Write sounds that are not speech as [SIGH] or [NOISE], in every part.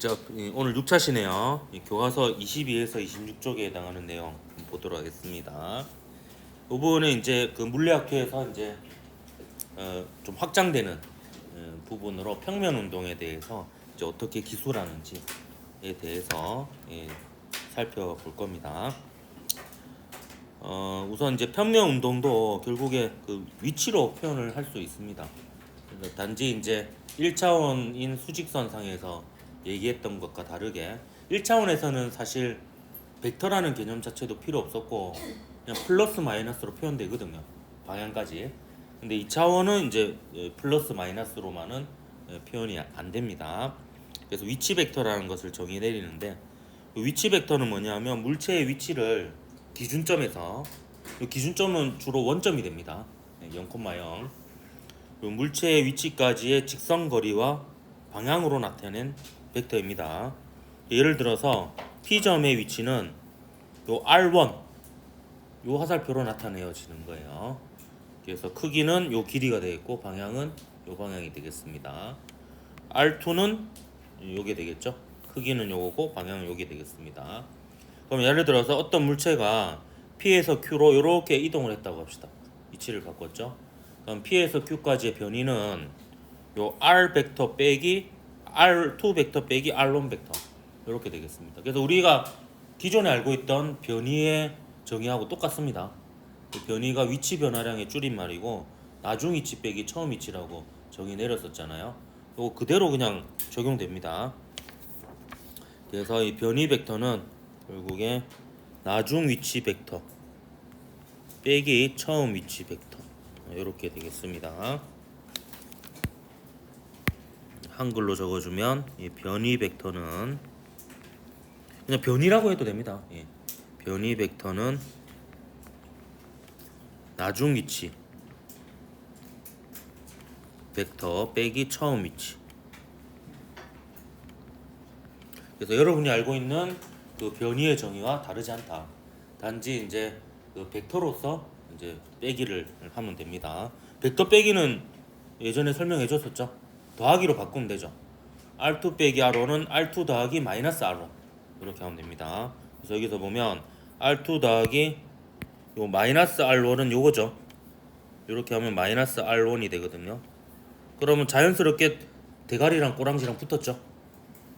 자, 이- 오늘 6차시네요. 교과서 22에서 26쪽에 해당하는 내용 보도록 하겠습니다. 이 부분은 이제 그 물리학회에서 이제 어, 좀 확장되는 어, 부분으로 평면 운동에 대해서 이제 어떻게 기술하는지에 대해서 예, 살펴볼 겁니다. 어, 우선 이제 평면 운동도 결국에 그 위치로 표현을 할 수 있습니다. 단지 이제 1차원인 수직선상에서 얘기했던 것과 다르게 1차원에서는 사실 벡터라는 개념 자체도 필요 없었고 그냥 플러스 마이너스로 표현되거든요. 방향까지. 근데 2차원은 이제 예, 플러스 마이너스로만은 예, 표현이 안 됩니다. 그래서 위치 벡터라는 것을 정의 내리는데 그 위치 벡터는 뭐냐면 물체의 위치를 기준점에서 이 기준점은 주로 원점이 됩니다. 네, 0,0. 그 물체의 위치까지의 직선 거리와 방향으로 나타낸 벡터입니다. 예를 들어서 P점의 위치는 요 R1 요 화살표로 나타내어지는 거예요. 그래서 크기는 요 길이가 되겠고 방향은 요 방향이 되겠습니다. R2는 요게 되겠죠. 크기는 요거고 방향은 요게 되겠습니다. 그럼 예를 들어서 어떤 물체가 P에서 Q로 이렇게 이동을 했다고 합시다. 위치를 바꿨죠. 그럼 P에서 Q까지의 변이는 요 R 벡터 빼기 R2 벡터 빼기 R1 벡터 이렇게 되겠습니다. 그래서 우리가 기존에 알고 있던 변이의 정의하고 똑같습니다. 그 변이가 위치 변화량의 줄임말이고 나중 위치 빼기 처음 위치라고 정의 내렸었잖아요. 이거 그대로 그냥 적용됩니다. 그래서 이 변이 벡터는 결국에 나중 위치 벡터 빼기 처음 위치 벡터 이렇게 되겠습니다. 한글로 적어주면 이 변이 벡터는 그냥 변이라고 해도 됩니다. 예. 변이 벡터는 나중 위치 벡터 빼기 처음 위치. 그래서 여러분이 알고 있는 그 변이의 정의와 다르지 않다. 단지 이제 그 벡터로서 이제 빼기를 하면 됩니다. 벡터 빼기는 예전에 설명해 줬었죠. 더하기로 바꾸면 되죠. R2 빼기 R1은 R2 더하기 마이너스 R1 이렇게 하면 됩니다. 그래서 여기서 보면 R2 더하기 요 마이너스 R1은 요거죠. 이렇게 하면 마이너스 R1이 되거든요. 그러면 자연스럽게 대가리랑 꼬랑지랑 붙었죠.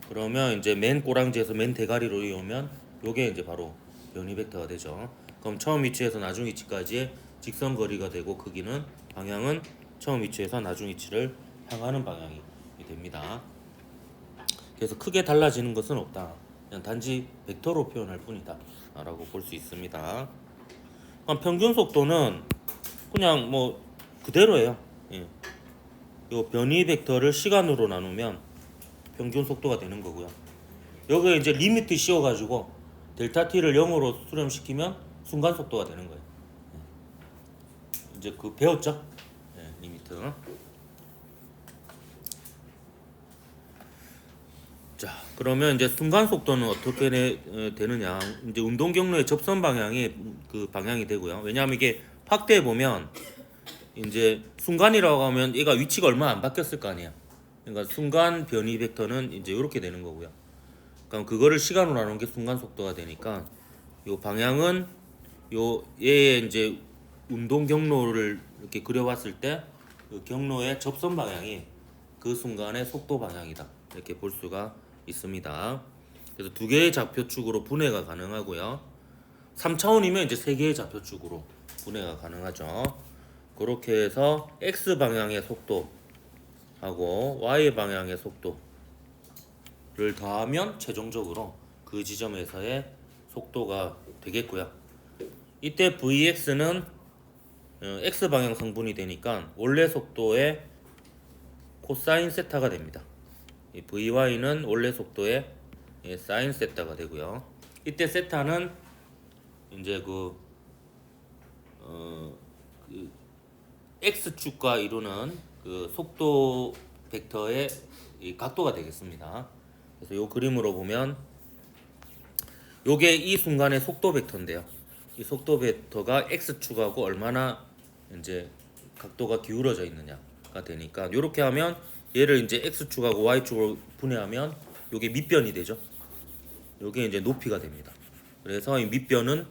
그러면 이제 맨 꼬랑지에서 맨 대가리로 이오면 요게 이제 바로 변이 벡터가 되죠. 그럼 처음 위치에서 나중 위치까지의 직선 거리가 되고 크기는 방향은 처음 위치에서 나중 위치를 향하는 방향이 됩니다. 그래서 크게 달라지는 것은 없다. 그냥 단지 벡터로 표현할 뿐이다 라고 볼 수 있습니다. 평균 속도는 그냥 뭐 그대로예요. 예. 요 변이 벡터를 시간으로 나누면 평균 속도가 되는 거고요. 여기에 이제 리미트 씌워가지고 델타 t를 0으로 수렴시키면 순간 속도가 되는 거예요. 예. 이제 그 배웠죠? 예, 리미트. 자, 그러면 이제 순간 속도는 어떻게 내- 어, 되느냐? 이제 운동 경로의 접선 방향이 그 방향이 되고요. 왜냐하면 이게 확대해 보면 이제 순간이라고 하면 얘가 위치가 얼마 안 바뀌었을 거 아니야. 그러니까 순간 변이 벡터는 이제 이렇게 되는 거고요. 그럼 그거를 시간으로 나누는 게 순간 속도가 되니까 요 방향은 요 얘의 이제 운동 경로를 이렇게 그려봤을 때 그 경로의 접선 방향이 그 순간의 속도 방향이다 이렇게 볼 수가 있습니다. 그래서 두 개의 좌표축으로 분해가 가능하고요. 3차원이면 이제 세 개의 좌표축으로 분해가 가능하죠. 그렇게 해서 x 방향의 속도하고 y 방향의 속도를 더하면 최종적으로 그 지점에서의 속도가 되겠고요. 이때 vx는 어, x 방향 성분이 되니까 원래 속도의 코사인 세타가 됩니다. 이 vy는 원래 속도의 예, 사인 세타가 되고요. 이때 세타는 이제 그 어, 그 x축과 이루는 그 속도 벡터의 이 각도가 되겠습니다. 그래서 이 그림으로 보면 요게 이 순간의 속도 벡터인데요. 이 속도 벡터가 x축하고 얼마나 이제 각도가 기울어져 있느냐가 되니까 이렇게 하면 얘를 이제 x축하고 y축으로 분해하면 요게 밑변이 되죠. 요게 이제 높이가 됩니다. 그래서 이 밑변은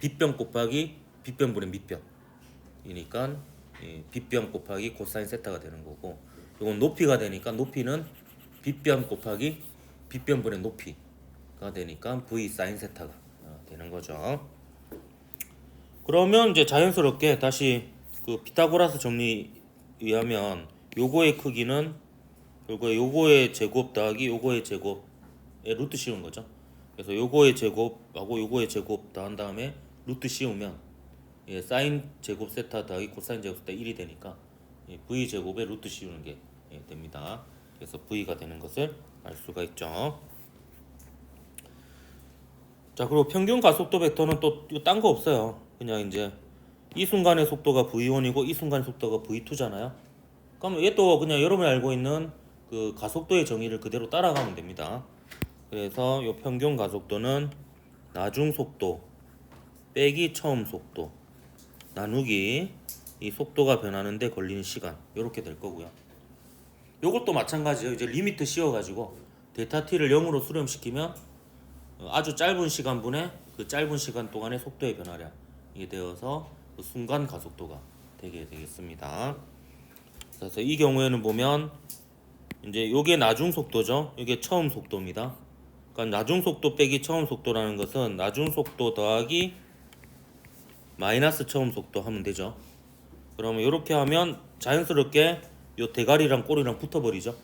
빗변 곱하기 빗변분의 밑변이니까 이 빗변 곱하기 코사인 세타가 되는 거고 요건 높이가 되니까 높이는 빗변 곱하기 빗변분의 높이가 되니까 v 사인 세타가 어, 되는 거죠. 그러면 이제 자연스럽게 다시 그 피타고라스 정리 의하면 요거의 크기는 요거 요거의 제곱 더하기 요거의 제곱의 루트 씌운 거죠. 그래서 요거의 제곱하고 요거의 제곱 더한 다음에 루트 씌우면 예, 사인 제곱 세타 더하기 코사인 제곱 세타 1이 되니까 예, v 제곱에 루트 씌우는 게 예, 됩니다. 그래서 v가 되는 것을 알 수가 있죠. 자 그리고 평균 가속도 벡터는 또 딴 거 없어요. 그냥 이제 이 순간의 속도가 v1이고 이 순간의 속도가 v2잖아요. 그럼 얘또 그냥 여러분이 알고 있는 그 가속도의 정의를 그대로 따라가면 됩니다. 그래서 요 평균 가속도는 나중 속도 빼기 처음 속도 나누기 이 속도가 변하는데 걸리는 시간 이렇게 될 거고요. 요것도 마찬가지예요. 이제 리미트 씌워가지고 데이터 t를 0으로 수렴시키면 어, 아주 짧은 시간분에 그 짧은 시간 동안의 속도의 변화량이 되어서 그 순간 가속도가 되게 되겠습니다. 그래서 이 경우에는 보면 이제 요게 나중 속도죠. 이게 처음 속도입니다. 그러니까 나중 속도 빼기 처음 속도라는 것은 나중 속도 더하기 마이너스 처음 속도 하면 되죠. 그러면 이렇게 하면 자연스럽게 요 대가리랑 꼬리랑 붙어버리죠.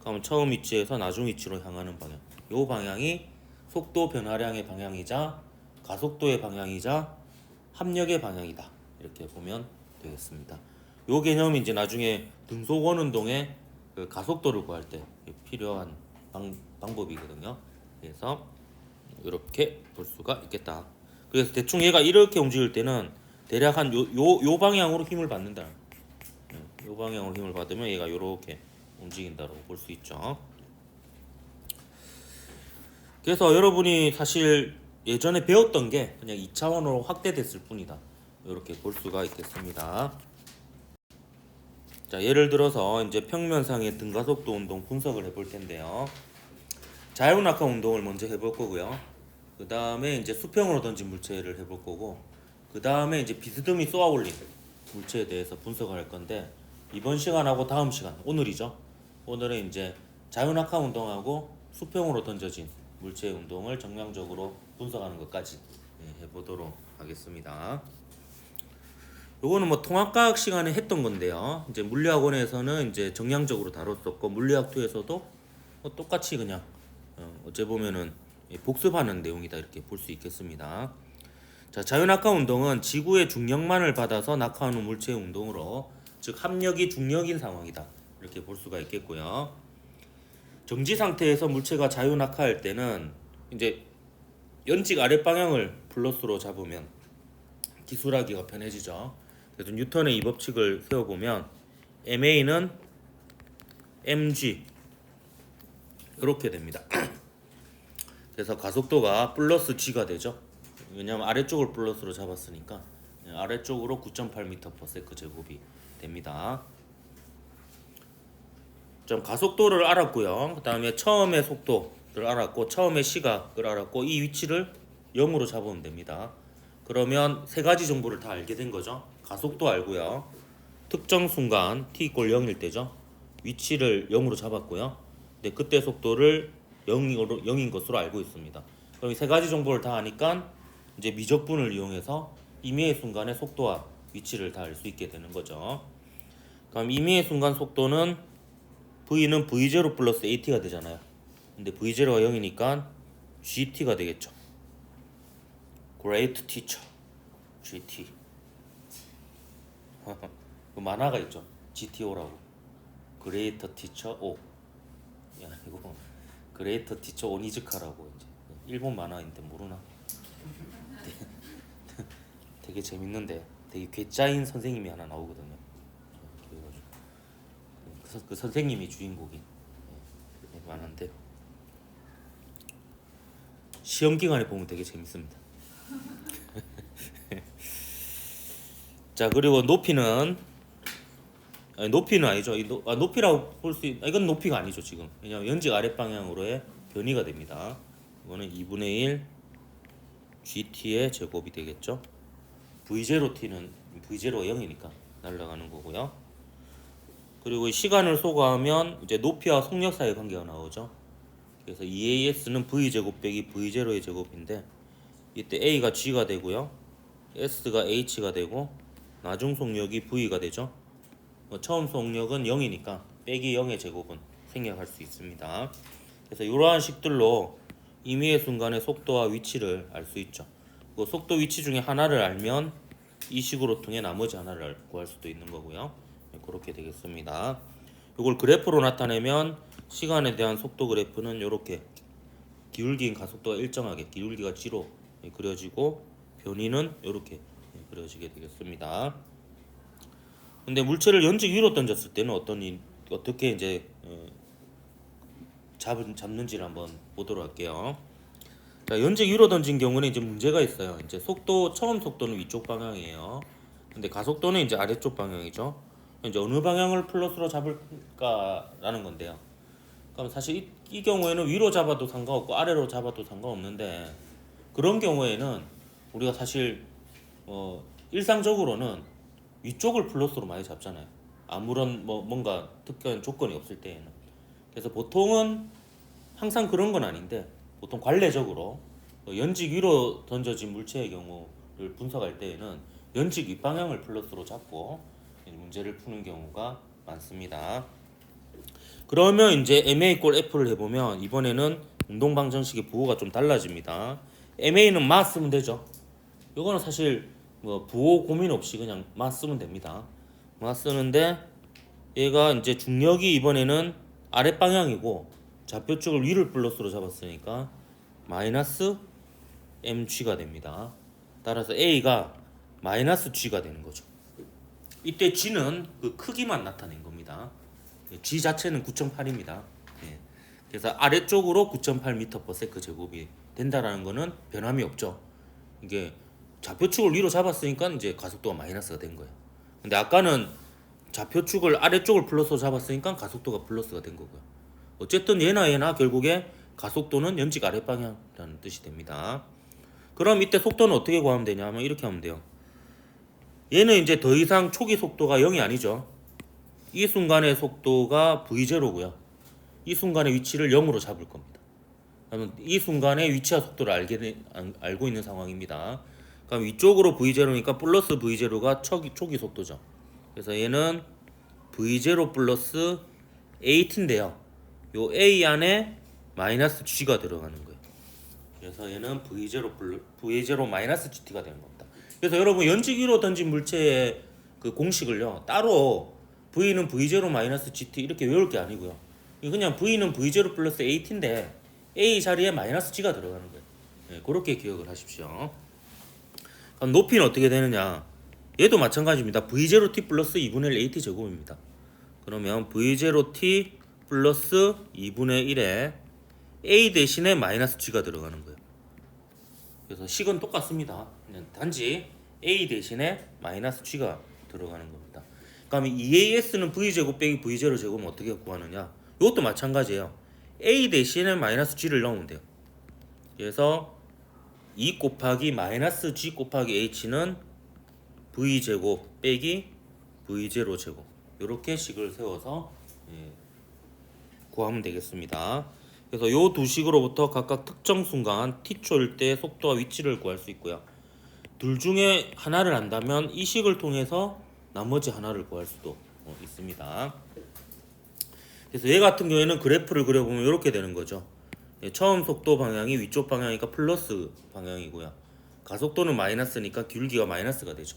그러면 처음 위치에서 나중 위치로 향하는 방향. 요 방향이 속도 변화량의 방향이자 가속도의 방향이자 합력의 방향이다. 이렇게 보면 되겠습니다. 요 개념이 이제 나중에 등속 원운동의 그 가속도를 구할 때 필요한 방, 방법이거든요. 그래서 이렇게 볼 수가 있겠다. 그래서 대충 얘가 이렇게 움직일 때는 대략 한 요 요 요 방향으로 힘을 받는다. 예, 요 방향으로 힘을 받으면 얘가 이렇게 움직인다고 볼 수 있죠. 그래서 여러분이 사실 예전에 배웠던 게 그냥 2차원으로 확대됐을 뿐이다. 이렇게 볼 수가 있겠습니다. 자, 예를 들어서 이제 평면상의 등가속도 운동 분석을 해볼 텐데요. 자유낙하 운동을 먼저 해볼 거고요. 그 다음에 이제 수평으로 던진 물체를 해볼 거고, 그 다음에 이제 비스듬히 쏘아 올린 물체에 대해서 분석을 할 건데, 이번 시간하고 다음 시간, 오늘이죠. 오늘은 이제 자유낙하 운동하고 수평으로 던져진 물체 운동을 정량적으로 분석하는 것까지 예, 해보도록 하겠습니다. 요거는 뭐 통합과학 시간에 했던 건데요. 이제 물리학원에서는 이제 정량적으로 다뤘었고 물리학 2에서도 뭐 똑같이 그냥 어, 어째 보면은 이 복습하는 내용이다 이렇게 볼 수 있겠습니다. 자, 자유낙하 운동은 지구의 중력만을 받아서 낙하하는 물체의 운동으로 즉 합력이 중력인 상황이다 이렇게 볼 수가 있겠고요. 정지 상태에서 물체가 자유 낙하할 때는 이제 연직 아랫 방향을 플러스로 잡으면 기술하기가 편해지죠. 그래서 뉴턴의 이 법칙을 세워보면 MA는 mg 이렇게 됩니다. [CLEARS THROAT] 그래서 가속도가 플러스 g가 되죠. 왜냐하면 아래쪽을 플러스로 잡았으니까 아래쪽으로 9.8m/s 제곱이 됩니다. 좀 가속도를 알았고요. 그 다음에 처음의 속도를 알았고 처음의 시각을 알았고 이 위치를 0으로 잡으면 됩니다. 그러면 세 가지 정보를 다 알게 된 거죠. 가속도 알고요. 특정 순간 t 이꼴 0일 때죠. 위치를 0으로 잡았고요. 근데 그때 속도를 0으로, 0인 것으로 알고 있습니다. 그럼 이 세 가지 정보를 다 아니까 이제 미적분을 이용해서 임의의 순간의 속도와 위치를 다 알 수 있게 되는 거죠. 그럼 임의의 순간 속도는 V는 V0 플러스 AT가 되잖아요. 근데 V0가 0이니까 GT가 되겠죠. Great Teacher GT 그 만화가 있죠. GTO라고 Teacher O 야 이거 Great Teacher 오니즈카라고 이제 일본 만화인데 모르나? 되게, 재밌는데 되게 괴짜인 선생님이 하나 나오거든요. 그, 선- 그 선생님이 주인공인 예, 만화인데 시험 기간에 보면 되게 재밌습니다. 자 그리고 높이는 아니, 높이는 아니죠. 이 노, 아, 높이라고 볼 수 있. 아, 이건 높이가 아니죠 지금. 왜냐하면 연직 아랫 방향으로의 변이가 됩니다. 이거는 2분의 1 GT의 제곱이 되겠죠. V0T는 V0가 0이니까 날아가는 거고요. 그리고 이 시간을 소거하면 이제 높이와 속력 사이의 관계가 나오죠. 그래서 EAS는 V 제곱 빼기 V0의 제곱인데 이때 A가 G가 되고요. S가 H가 되고 나중 속력이 V가 되죠. 뭐 처음 속력은 0이니까 빼기 0의 제곱은 생략할 수 있습니다. 그래서 이러한 식들로 임의의 순간의 속도와 위치를 알 수 있죠. 그 속도 위치 중에 하나를 알면 이 식으로 통해 나머지 하나를 알- 구할 수도 있는 거고요. 네, 그렇게 되겠습니다. 이걸 그래프로 나타내면 시간에 대한 속도 그래프는 이렇게 기울기인 가속도가 일정하게 기울기가 G로 예, 그려지고 변이는 이렇게 예, 그려지게 되겠습니다. 근데 물체를 연직 위로 던졌을 때는 어떤 일, 어떻게 이제 어, 잡은 잡는지를 한번 보도록 할게요. 자, 연직 위로 던진 경우는 이제 문제가 있어요. 이제 속도 처음 속도는 위쪽 방향이에요. 근데 가속도는 이제 아래쪽 방향이죠. 이제 어느 방향을 플러스로 잡을까라는 건데요. 그럼 사실 이, 이 경우에는 위로 잡아도 상관없고 아래로 잡아도 상관없는데 그런 경우에는 우리가 사실 어, 일상적으로는 위쪽을 플러스로 많이 잡잖아요. 아무런 뭐 뭔가 특별한 조건이 없을 때에는. 그래서 보통은 항상 그런 건 아닌데 보통 관례적으로 어, 연직 위로 던져진 물체의 경우를 분석할 때에는 연직 윗방향을 플러스로 잡고 이 문제를 푸는 경우가 많습니다. 그러면 이제 MA 꼴 F를 해보면 이번에는 운동 방정식의 부호가 좀 달라집니다. MA는 마 쓰면 되죠. 이거는 사실 뭐 부호 고민 없이 그냥 마 쓰면 됩니다. 마 쓰는데 얘가 이제 중력이 이번에는 아랫 방향이고 좌표축을 위를 플러스로 잡았으니까 마이너스 mg가 됩니다. 따라서 a가 마이너스 g가 되는 거죠. 이때 g는 그 크기만 나타낸 겁니다. g 자체는 9.8입니다. 예. 그래서 아래쪽으로 9.8m/s 제곱이 된다라는 거는 변함이 없죠. 이게 좌표축을 위로 잡았으니까 이제 가속도가 마이너스가 된 거예요. 근데 아까는 좌표축을 아래쪽을 플러스로 잡았으니까 가속도가 플러스가 된 거고요. 어쨌든 얘나 얘나 결국에 가속도는 연직 아래 방향이라는 뜻이 됩니다. 그럼 이때 속도는 어떻게 구하면 되냐 하면 이렇게 하면 돼요. 얘는 이제 더 이상 초기 속도가 0이 아니죠. 이 순간의 속도가 v0고요. 이 순간의 위치를 0으로 잡을 겁니다. 그러면 이 순간의 위치와 속도를 알게 알고 있는 상황입니다. 그럼 위쪽으로 v0니까 플러스 v0가 초기, 초기 속도죠. 그래서 얘는 v0 플러스 8인데요. 요 a 안에 마이너스 g가 들어가는 거예요. 그래서 얘는 v0 플러 v0 마이너스 gt가 되는 겁니다. 그래서 여러분 연직위로 던진 물체의 그 공식을요 따로 v는 v0 마이너스 gt 이렇게 외울 게 아니고요. 그냥 v는 v0 플러스 8인데 a 자리에 마이너스 g가 들어가는 거예요. 네, 그렇게 기억을 하십시오. 그럼 높이는 어떻게 되느냐? 얘도 마찬가지입니다. v0t 플러스 2분의 1 at 제곱입니다. 그러면 v0t 플러스 2분의 1에 a 대신에 마이너스 g가 들어가는 거예요. 그래서 식은 똑같습니다. 단지 a 대신에 마이너스 g가 들어가는 겁니다. 그러면 2as는 v 제곱 빼기 v0 제곱은 어떻게 구하느냐? 이것도 마찬가지예요. a 대신에 마이너스 g를 넣으면 돼요. 그래서 2 곱하기 마이너스 g 곱하기 h는 v 제곱 빼기 v0 제곱 이렇게 식을 세워서 예, 구하면 되겠습니다. 그래서 요 두 식으로부터 각각 특정 순간 t초일 때 속도와 위치를 구할 수 있고요. 둘 중에 하나를 안다면 이 식을 통해서 나머지 하나를 구할 수도 어, 있습니다. 그래서 얘 같은 경우에는 그래프를 그려보면 이렇게 되는 거죠. 예, 처음 속도 방향이 위쪽 방향이니까 플러스 방향이고요. 가속도는 마이너스니까 기울기가 마이너스가 되죠.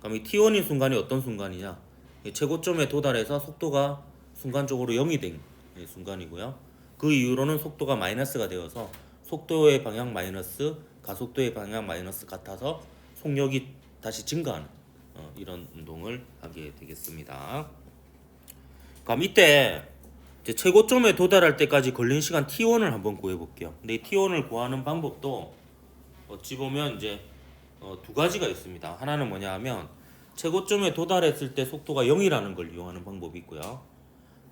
그럼 이 t1인 순간이 어떤 순간이냐? 예, 최고점에 도달해서 속도가 순간적으로 0이 된 예, 순간이고요. 그 이후로는 속도가 마이너스가 되어서 속도의 방향 마이너스, 가속도의 방향 마이너스 같아서 속력이 다시 증가하는 어, 이런 운동을 하게 되겠습니다. 그럼 이때 최고점에 도달할 때까지 걸린 시간 t1을 한번 구해 볼게요. 근데 이 t1을 구하는 방법도 어찌 보면 이제 어, 두 가지가 있습니다. 하나는 뭐냐 하면 최고점에 도달했을 때 속도가 0이라는 걸 이용하는 방법이 있고요.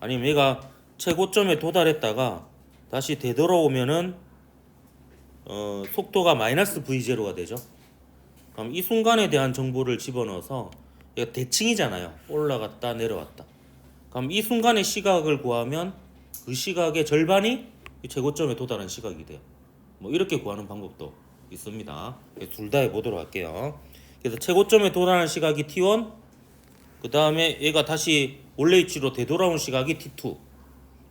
아니면 얘가 최고점에 도달했다가 다시 되돌아오면은 어, 속도가 마이너스 v0가 되죠. 그럼 이 순간에 대한 정보를 집어넣어서 얘가 대칭이잖아요. 올라갔다 내려왔다. 그럼 이 순간의 시각을 구하면 그 시각의 절반이 이 최고점에 도달한 시각이 돼요. 뭐 이렇게 구하는 방법도 있습니다. 둘 다 해보도록 할게요. 그래서 최고점에 도달한 시각이 t1, 그 다음에 얘가 다시 원래 위치로 되돌아온 시각이 t2.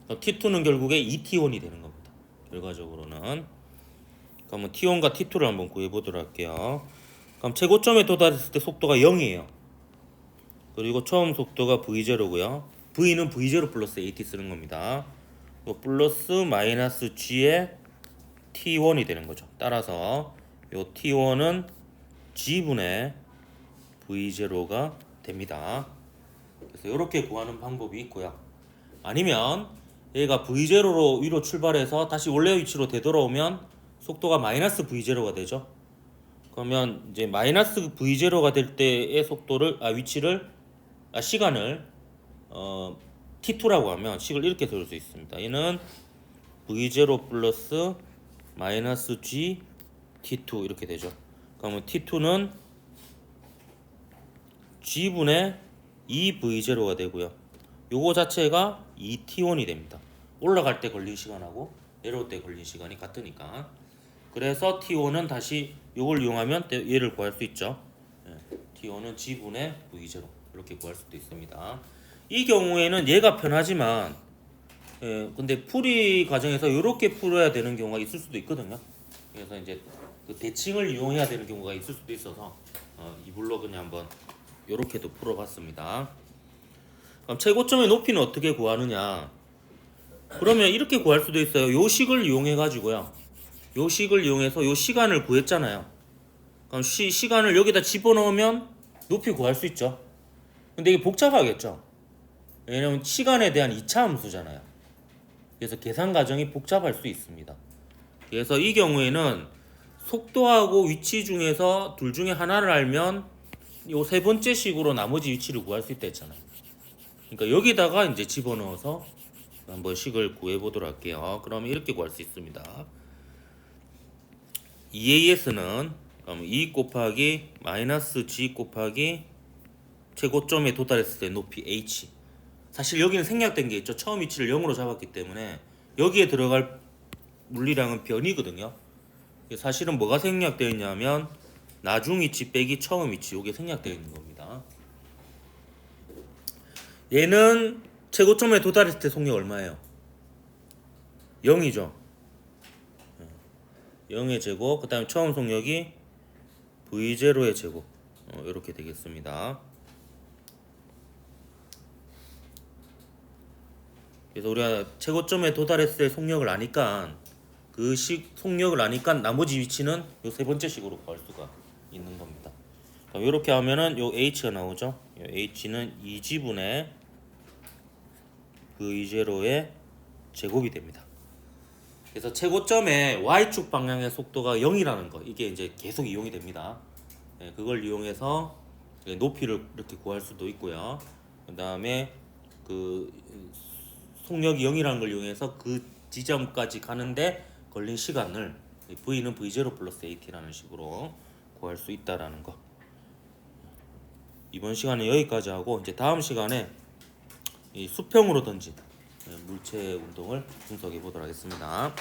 t2는 결국에 2t1이 되는 겁니다. 결과적으로는. 그러면 t1과 t2를 한번 구해보도록 할게요. 그럼 최고점에 도달했을 때 속도가 0이에요. 그리고 처음 속도가 v0고요. V는 v0 플러스 at 쓰는 겁니다. 요 플러스 마이너스 g의 t1이 되는 거죠. 따라서 요 t1은 g분의 v0가 됩니다. 그래서 이렇게 구하는 방법이 있고요. 아니면 얘가 v0로 위로 출발해서 다시 원래 위치로 되돌아오면 속도가 마이너스 v0가 되죠. 그러면 이제 마이너스 v0가 될 때의 속도를 아 위치를 아 시간을 어 t2라고 하면 식을 이렇게 들을 수 있습니다. 얘는 v0 플러스 마이너스 g t2 이렇게 되죠. 그러면 t2는 g분의 2v0가 되고요. 요거 자체가 2t1이 됩니다. 올라갈 때 걸린 시간하고 내려올 때 걸린 시간이 같으니까. 그래서 t1은 다시 요걸 이용하면 때- 얘를 구할 수 있죠. 예, t1은 g분의 v0 이렇게 구할 수도 있습니다. 이 경우에는 얘가 편하지만 예, 근데 풀이 과정에서 이렇게 풀어야 되는 경우가 있을 수도 있거든요. 그래서 이제 그 대칭을 이용해야 되는 경우가 있을 수도 있어서 어, 이 블록은 한번 이렇게도 풀어봤습니다. 그럼 최고점의 높이는 어떻게 구하느냐? 그러면 이렇게 구할 수도 있어요. 요 식을 이용해 가지고요. 요 식을 이용해서 요 시간을 구했잖아요. 그럼 시, 시간을 여기다 집어넣으면 높이 구할 수 있죠. 근데 이게 복잡하겠죠. 왜냐면 시간에 대한 이차 함수잖아요. 그래서 계산 과정이 복잡할 수 있습니다. 그래서 이 경우에는 속도하고 위치 중에서 둘 중에 하나를 알면 요 세 번째 식으로 나머지 위치를 구할 수 있다 했잖아요. 그러니까 여기다가 이제 집어넣어서 한번 식을 구해 보도록 할게요. 그러면 이렇게 구할 수 있습니다. EAS는 그럼 2 곱하기 마이너스 G 곱하기 최고점에 도달했을 때 높이 H. 사실 여기는 생략된 게 있죠. 처음 위치를 0으로 잡았기 때문에 여기에 들어갈 물리량은 변이거든요. 사실은 뭐가 생략되어 있냐면 나중 위치 빼기 처음 위치 이게 생략되어 있는 겁니다. 얘는 최고점에 도달했을 때 속력 얼마예요? 0이죠. 0의 제곱, 그 다음에 처음 속력이 V0의 제곱. 어, 이렇게 되겠습니다. 그래서 우리가 최고점에 도달했을 때 속력을 아니까 그 식 속력을 아니까 나머지 위치는 요 세 번째 식으로 구할 수가 있는 겁니다. 이렇게 하면은 요 h가 나오죠. 요 h는 2g분의 v0의 제곱이 됩니다. 그래서 최고점의 y축 방향의 속도가 0이라는 거 이게 이제 계속 이용이 됩니다. 예, 그걸 이용해서 높이를 이렇게 구할 수도 있고요. 그 다음에 그 속력이 0이라는 걸 이용해서 그 지점까지 가는데 걸린 시간을 v는 v0 플러스 at라는 식으로 구할 수 있다라는 거. 이번 시간에 여기까지 하고 이제 다음 시간에 이 수평으로 던진 예, 물체 운동을 분석해 보도록 하겠습니다.